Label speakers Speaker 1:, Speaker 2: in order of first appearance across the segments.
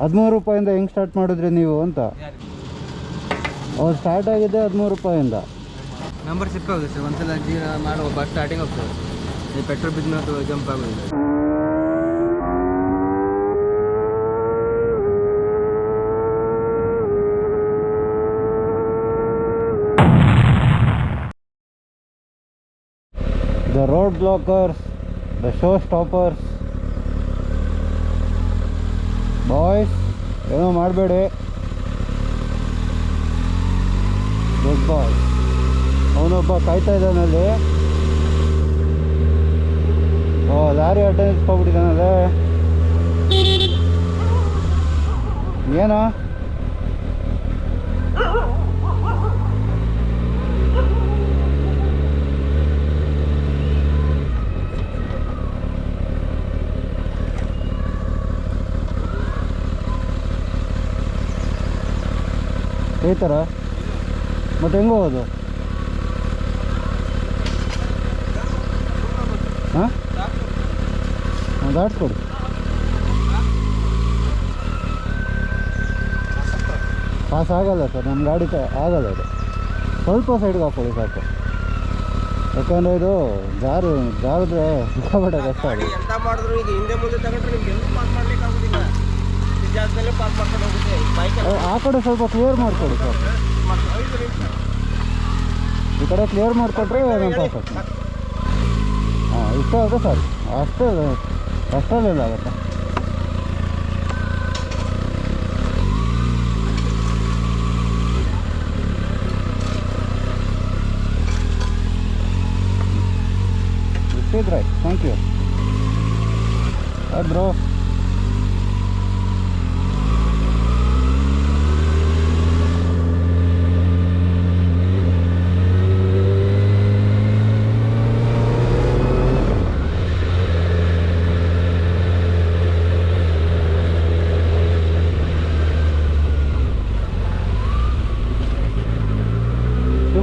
Speaker 1: ಹದಿಮೂರು ರೂಪಾಯಿಂದ ಹೆಂಗೆ ಸ್ಟಾರ್ಟ್ ಮಾಡಿದ್ರಿ ನೀವು ಅಂತ? ಅವ್ರು ಸ್ಟಾರ್ಟ್ ಆಗಿದೆ ಹದಿಮೂರು ರೂಪಾಯಿಂದ.
Speaker 2: ನಂಬರ್ ಸಿಕ್ಕ ಹೋಗುತ್ತೆ ಸರ್ ಒಂದ್ಸಲ ಜೀವನ ಮಾಡುವ ಬಸ್ ಸ್ಟಾರ್ಟಿಂಗ್ ಹೋಗ್ತದೆ ಈ ಪೆಟ್ರೋಲ್ ಬಿದ್ದ ಮೇಲೆ ಜಂಪ್ ಆಗೋದಿಲ್ಲ.
Speaker 1: The road blockers the show stoppers boys ಏನೋ ಮಾಡಬೇಡಿ. ಗುಡ್ ಬಾಯ್ ಅವನೊಬ್ಬ ಕಾಯ್ತಾ ಇದ್ದಾನಲ್ಲಿ ಓ ಲಾರಿ ಅಡ್ಡ ಹೋಗ್ಬಿಟ್ಟಿದ್ದಾನಲ್ಲೇ ಏನೋ? ಥರ ಮತ್ತೆ ಹೆಂಗೆ ಹೋಗೋದು? ಹಾಂ? ದಾಟ್ಕೊಡಿ ಪಾಸ್ ಆಗಲ್ಲ ಸರ್ ನಮ್ಮ ಗಾಡಿ ಆಗಲ್ಲ ಅದು ಸ್ವಲ್ಪ ಸೈಡ್ಗೆ ಹಾಕೊಳ್ಳಿ ಸಾಕು. ಯಾಕಂದರೆ ಇದು ಜಾರು, ಜಾರಿದ್ರೆ ಸಿಕ್ಕಾಪಟ್ಟೆ ಕಷ್ಟ ಆಗುತ್ತೆ.
Speaker 2: ಜಾಗದಲ್ಲೇ ಪಾಸ್ ಮಾಡ್ಕೊಂಡು ಹೋಗುತ್ತೆ ಬೈಕ್
Speaker 1: ಆ- ಕಡೆ ಸ್ವಲ್ಪ ಕ್ಲಿಯರ್ ಮಾಡಿಕೊಡಿ ಸರ್. ಈ ಕಡೆ ಕ್ಲಿಯರ್ ಮಾಡಿಕೊಟ್ರೆ ನಮ್ಮ ಪಾಸ್ ಆಗ್ತದೆ ಹಾಂ ಇಷ್ಟೇ ಆಗುತ್ತೆ ಸರ್. ಅಷ್ಟೇ ಅಷ್ಟರಲ್ಲೆಲ್ಲ ಆಗುತ್ತೆ. ಇಷ್ಟಿದ್ರೆ ಥ್ಯಾಂಕ್ ಯು ಬ್ರೋ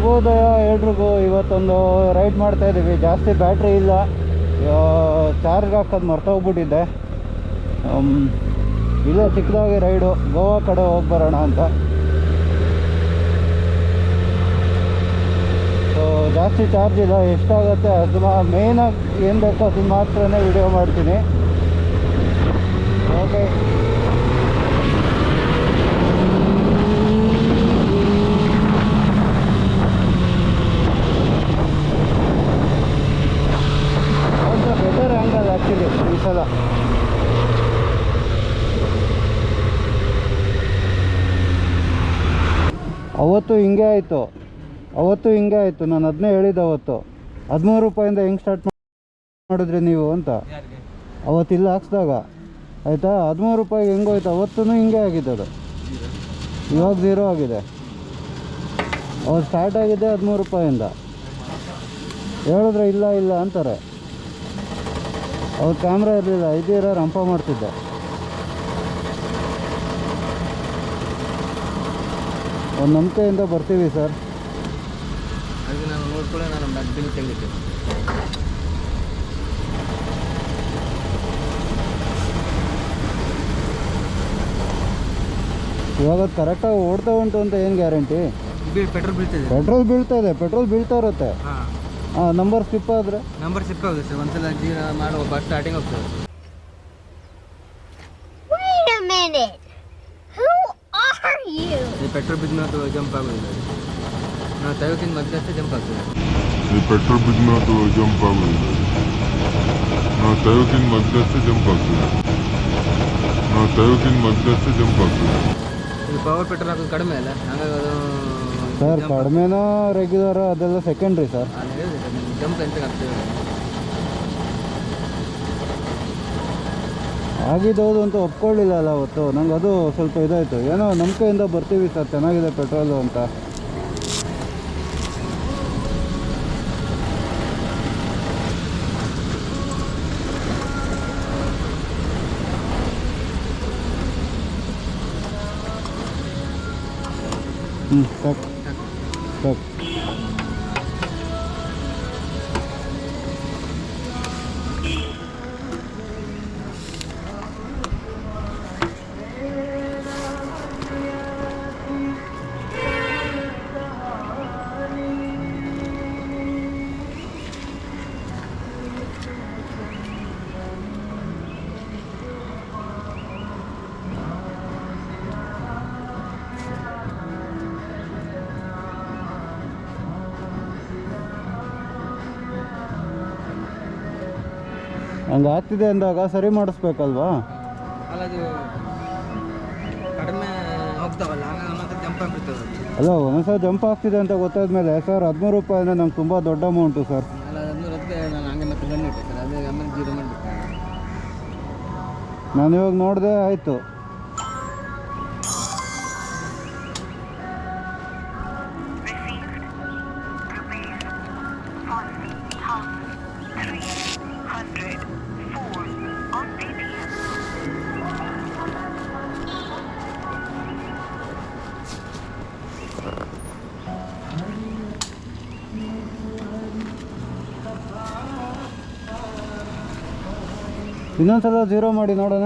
Speaker 1: ಶುಭೋದಯ ಎಲ್ರಿಗೂ ಇವತ್ತೊಂದು ರೈಡ್ ಮಾಡ್ತಾ ಇದ್ದೀವಿ ಜಾಸ್ತಿ ಬ್ಯಾಟ್ರಿ ಇಲ್ಲ. ಚಾರ್ಜ್ ಹಾಕೋದು ಮರ್ತೋಗ್ಬಿಟ್ಟಿದ್ದೆ ಇಲ್ಲ ಚಿಕ್ಕದಾಗಿ ರೈಡು ಗೋವಾ ಕಡೆ ಹೋಗಿ ಬರೋಣ ಅಂತ. ಸೊ ಜಾಸ್ತಿ ಚಾರ್ಜ್ ಇಲ್ಲ. ಎಷ್ಟಾಗುತ್ತೆ ಅದು ಮೇಯ್ನಾಗಿ ಏನು ಬೇಕೋ ಅದನ್ನ ಮಾತ್ರನೇ ವಿಡಿಯೋ ಮಾಡ್ತೀನಿ. ಓಕೆ ಸಲ. ಅವತ್ತು ಹಿಂಗೆ ಆಯಿತು. ಅವತ್ತು ಹಿಂಗೆ ಆಯಿತು. ನಾನು ಅದನ್ನೇ ಹೇಳಿದ್ದೆ ಅವತ್ತು. ಹದಿಮೂರು ರೂಪಾಯಿಂದ ಹೆಂಗೆ ಸ್ಟಾರ್ಟ್ ಮಾಡಿದ್ರಿ ನೀವು ಅಂತ. ಅವತ್ತು ಇಲ್ಲಿ ಹಾಕ್ಸ್ದಾಗ. ಆಯಿತಾ? ಹದಿಮೂರು ರೂಪಾಯಿಗೆ ಹೆಂಗೋಯ್ತು ಅವತ್ತೂ ಹಿಂಗೆ ಆಗಿದೆ ಅದು. ಇವಾಗ ಝೀರೋ ಆಗಿದೆ. ಅವ್ರು ಸ್ಟಾರ್ಟ್ ಆಗಿದೆ ಹದಿಮೂರು ರೂಪಾಯಿಂದ. ಹೇಳಿದ್ರೆ ಇಲ್ಲ ಇಲ್ಲ ಅಂತಾರೆ. ಅವ್ರ ಕ್ಯಾಮ್ರಾ ಇರಲಿಲ್ಲ ಇದ್ದೀರ ರಂಪ ಮಾಡ್ತಿದ್ದೆ. ಒಂದು ನಂಬಿಕೆಯಿಂದ ಬರ್ತೀವಿ ಸರ್.
Speaker 2: ನಾನು ನೋಡ್ಕೊಳ್ಳಿ ನಾನು
Speaker 1: ಇವಾಗ ಕರೆಕ್ಟಾಗಿ ಓಡ್ತಾ ಉಂಟು ಅಂತ ಏನು ಗ್ಯಾರಂಟಿ
Speaker 2: ಪೆಟ್ರೋಲ್ ಬೀಳ್ತಿದೆ.
Speaker 1: ಪೆಟ್ರೋಲ್ ಬೀಳ್ತಾ ಇದೆ ಪೆಟ್ರೋಲ್ ಬೀಳ್ತಾ ಇರುತ್ತೆ. ನಂಬರ್ ಸ್ಲಿಪ್ ಆದರೆ?
Speaker 2: ನಂಬರ್ ಸಿಪ್ ಆಗುತ್ತೆ. ಸರ್ ಒಂದ್ಸಲ ಜೀರ ಮಾಡುವ ಬಸ್ ಸ್ಟಾರ್ಟಿಂಗ್ ಹೋಗ್ತದೆ
Speaker 3: Wait a minute. Who are you?
Speaker 2: ಈ ಪೆಟ್ರೋಲ್ ಬಿದ್ದ ಜಂಪ್ ಆಗೋದಿಲ್ಲ. ನಾವು ತೆಗೋಕ್ಕಿಂತ ಮಧ್ಯಸ್ಥೆ ಜಂಪ್ ಆಗ್ತದೆ.
Speaker 4: ಈ ಪೆಟ್ರೋಲ್ ಬಿದ್ದ ಜಂಪ್ ಆಗೋದಿಲ್ಲ. ನಾವು ಮಧ್ಯಸ್ಥೆ ಜಂಪ್ ಆಗ್ತದೆ. ನಾವು ತೆಗೋಕ್ಕಿಂತ ಮಧ್ಯಸ್ಥೆ ಜಂಪ್ ಆಗ್ತದೆ.
Speaker 2: ಇದು ಪವರ್ ಪೆಟ್ರೋಲ್ ಹಾಕೋದು ಕಡಿಮೆ ಅಲ್ಲ? ಹಾಗಾಗಿ ಅದು
Speaker 1: ಸರ್ ಕಡಿಮೆನೋ ರೆಗ್ಯುಲರ್ ಅದೆಲ್ಲ ಸೆಕೆಂಡ್ರಿ ಸರ್
Speaker 2: ಜಂಪ್ ಎಂತ
Speaker 1: ಅಂತ ಒಪ್ಕೊಳ್ಳಿಲ್ಲ ಅಲ್ಲ ಅವತ್ತು. ನಂಗೆ ಅದು ಸ್ವಲ್ಪ ಇದಾಯಿತು. ಏನೋ ನಂಬಿಕೆಯಿಂದ ಬರ್ತೀವಿ ಸರ್. ಚೆನ್ನಾಗಿದೆ ಪೆಟ್ರೋಲು ಅಂತ. ಹ್ಞೂ ಸಾಕು. ಹಂಗೆ ಆಗ್ತಿದೆ ಅಂದಾಗ ಸರಿ ಮಾಡಿಸ್ಬೇಕಲ್ವಾ?
Speaker 2: ಅಲ್ಲ
Speaker 1: ಒಂದ್ಸಲ ಜಂಪ್ ಆಗ್ತಿದೆ ಅಂತ ಗೊತ್ತಾದ್ಮೇಲೆ ಸರ್ ಹದಿಮೂರು ರೂಪಾಯಿ ಅಂದರೆ ನಂಗೆ ತುಂಬ ದೊಡ್ಡ ಅಮೌಂಟು ಸರ್.
Speaker 2: ನಾನು
Speaker 1: ಇವಾಗ ನೋಡಿದೆ ಆಯಿತು. ಇನ್ನೊಂದ್ಸಲ ಜೀರೋ ಮಾಡಿ ನೋಡೋಣ.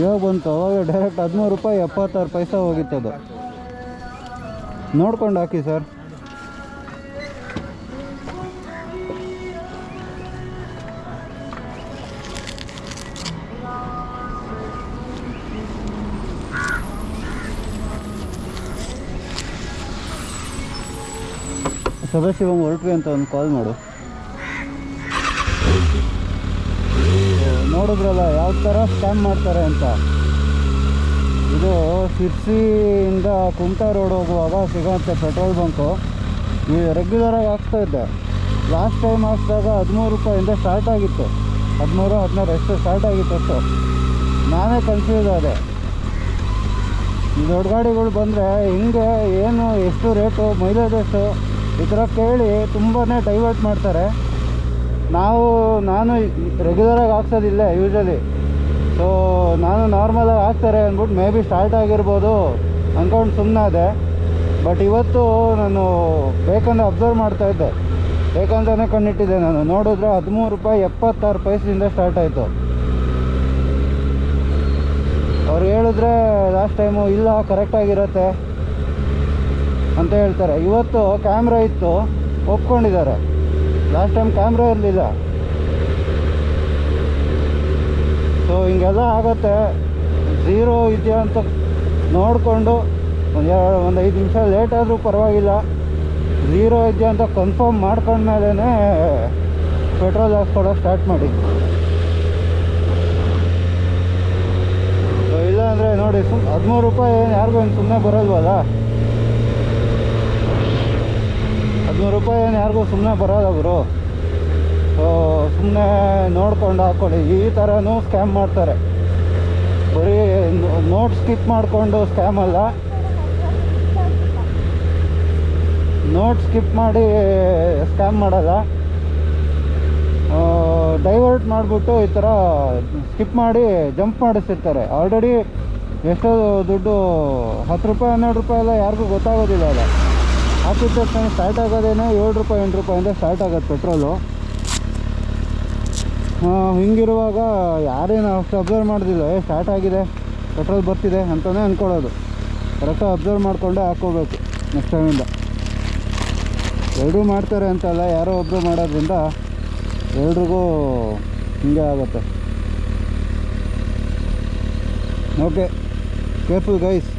Speaker 1: ಇವಾಗ ಬಂತು, ಅವಾಗ ಡೈರೆಕ್ಟ್ ಹದಿಮೂರು ರೂಪಾಯಿ ಎಪ್ಪತ್ತಾರು ಪೈಸೆ ಹೋಗಿತ್ತದು. ನೋಡ್ಕೊಂಡು ಹಾಕಿ ಸರ್ ಸದಾಶಿವಂ ಹೊರಟ್ವಿ ಅಂತ ಒಂದು ಕಾಲ್ ಮಾಡು. ನೋಡಿದ್ರಲ್ಲ, ಯಾವ ಥರ ಸ್ಕ್ಯಾಮ್ ಮಾಡ್ತಾರೆ ಅಂತ. ಇದು ಶಿರ್ಸಿಯಿಂದ ಕುಮಟಾ ರೋಡ್ ಹೋಗುವಾಗ ಸಿಗೋಂಥ ಪೆಟ್ರೋಲ್ ಬಂಕು ಈ ರೆಗ್ಯುಲರಾಗಿ ಹಾಕ್ತಾ ಇದ್ದೆ. ಲಾಸ್ಟ್ ಟೈಮ್ ಹಾಕ್ಸಿದಾಗ ಹದಿಮೂರು ರೂಪಾಯಿಂದ ಸ್ಟಾರ್ಟ್ ಆಗಿತ್ತು. ಹದಿಮೂರು, ಹದಿನಾರು ಎಷ್ಟು ಸ್ಟಾರ್ಟ್ ಆಗಿತ್ತು ಅಷ್ಟು. ನಾನೇ ಕನ್ಫ್ಯೂಸ್ ಆದೆ. ದೊಡ್ಡ ಗಾಡಿಗಳು ಬಂದರೆ ಹಿಂಗೆ ಏನು ಎಷ್ಟು ರೇಟು ಮೈಲೇಜ್ ಎಷ್ಟು? ಈ ಥರ ಕೇಳಿ ತುಂಬಾ ಡೈವರ್ಟ್ ಮಾಡ್ತಾರೆ. ನಾವು, ನಾನು ರೆಗ್ಯುಲರಾಗಿ ಹಾಕ್ಸೋದಿಲ್ಲ ಯೂಶಲಿ ಸೊ ನಾನು ನಾರ್ಮಲಾಗಿ ಹಾಕ್ತಾರೆ ಅಂದ್ಬಿಟ್ಟು ಮೇ ಬಿ ಸ್ಟಾರ್ಟ್ ಆಗಿರ್ಬೋದು ಅಂದ್ಕೊಂಡು ಸುಮ್ಮನಾದೆ ಬಟ್ ಇವತ್ತು ನಾನು ಬೇಕಂದ್ರೆ ಅಬ್ಸರ್ವ್ ಮಾಡ್ತಾ ಇದ್ದೆ. ಬೇಕಂತಲೇ ಕಣ್ಣಿಟ್ಟಿದ್ದೆ ನಾನು. ನೋಡಿದ್ರೆ ಹದಿಮೂರು ರೂಪಾಯಿ, ಎಪ್ಪತ್ತಾರು ಪೈಸೆಯಿಂದ ಸ್ಟಾರ್ಟ್ ಆಯಿತು. ಅವ್ರು ಹೇಳಿದ್ರೆ ಲಾಸ್ಟ್ ಟೈಮು ಇಲ್ಲ ಕರೆಕ್ಟಾಗಿರುತ್ತೆ ಅಂತ ಹೇಳ್ತಾರೆ. ಇವತ್ತು ಕ್ಯಾಮ್ರಾ ಇತ್ತು, ಒಪ್ಕೊಂಡಿದ್ದಾರೆ. ಲಾಸ್ಟ್ ಟೈಮ್ ಕ್ಯಾಮ್ರಾ ಇರಲಿಲ್ಲ. ಸೊ ಹಿಂಗೆಲ್ಲ ಆಗುತ್ತೆ. ಝೀರೋ ಇದೆಯಾ ಅಂತ ನೋಡಿಕೊಂಡು ಒಂದು ಎರಡು, ಒಂದು ಐದು ನಿಮಿಷ ಲೇಟ್ ಆದರೂ ಪರವಾಗಿಲ್ಲ. ಝೀರೋ ಇದೆಯಾ ಅಂತ ಕನ್ಫರ್ಮ್ ಮಾಡ್ಕೊಂಡ್ಮೇಲೇ ಪೆಟ್ರೋಲ್ ಹಾಕ್ಸ್ಕೊಳಕ್ಕೆ ಸ್ಟಾರ್ಟ್ ಮಾಡಿ ಇಲ್ಲ ಅಂದರೆ ನೋಡಿ, ಸುಮ್ ಹದಿಮೂರು ರೂಪಾಯಿ ಏನು, ಯಾರಿಗೂ ಏನು ಸುಮ್ಮನೆ ಬರಲ್ವಲ್ಲ? ಹದಿಮೂರು ರೂಪಾಯಿ ಏನು ಯಾರಿಗೂ ಸುಮ್ಮನೆ ಬರೋಲ್ಲ ಗುರು. ಸೊ ಸುಮ್ಮನೆ ನೋಡ್ಕೊಂಡು ಹಾಕ್ಕೊಳ್ಳಿ ಈ ಥರನೂ ಸ್ಕ್ಯಾಮ್ ಮಾಡ್ತಾರೆ. ಬರೀ ನೋಟ್ ಸ್ಕಿಪ್ ಮಾಡಿಕೊಂಡು ಸ್ಕ್ಯಾಮ್ ಅಲ್ಲ. ನೋಟ್ ಸ್ಕಿಪ್ ಮಾಡಿ ಸ್ಕ್ಯಾಮ್ ಮಾಡಲ್ಲ. ಡೈವರ್ಟ್ ಮಾಡಿಬಿಟ್ಟು ಈ ಥರ ಸ್ಕಿಪ್ ಮಾಡಿ ಜಂಪ್ ಮಾಡಿಸಿರ್ತಾರೆ ಆಲ್ರೆಡಿ ಎಷ್ಟೋ ದುಡ್ಡು ಹತ್ತು ರೂಪಾಯಿ, ಹನ್ನೆರಡು ರೂಪಾಯಿ ಎಲ್ಲ ಯಾರಿಗೂ ಗೊತ್ತಾಗೋದಿಲ್ಲ ಅಲ್ಲ. ಹಾಕಿದ ತಕ್ಷಣ ಸ್ಟಾರ್ಟ್ ಆಗೋದೇನೆ ಏಳು ರೂಪಾಯಿ, ಎಂಟು ರೂಪಾಯಿಂದ ಸ್ಟಾರ್ಟ್ ಆಗೋದು ಪೆಟ್ರೋಲು ಹಿಂಗಿರುವಾಗ ಯಾರೇನು ಅಷ್ಟು ಅಬ್ಸರ್ವ್ ಮಾಡೋದಿಲ್ಲ. ಏ ಸ್ಟಾರ್ಟ್ ಆಗಿದೆ ಪೆಟ್ರೋಲ್ ಬರ್ತಿದೆ ಅಂತಲೇ ಅಂದ್ಕೊಳ್ಳೋದು ಕರೆಕ್ಟಾಗಿ ಅಬ್ಸರ್ವ್ ಮಾಡಿಕೊಂಡೇ ಹಾಕ್ಕೋಬೇಕು ನೆಕ್ಸ್ಟ್ ಟೈಮಿಂದ ಎರಡೂ ಮಾಡ್ತಾರೆ ಅಂತಲ್ಲ ಯಾರೋ ಒಬ್ಬರು ಮಾಡೋದ್ರಿಂದ ಎಲ್ರಿಗೂ ಹಿಂಗೆ ಆಗುತ್ತೆ. Okay careful guys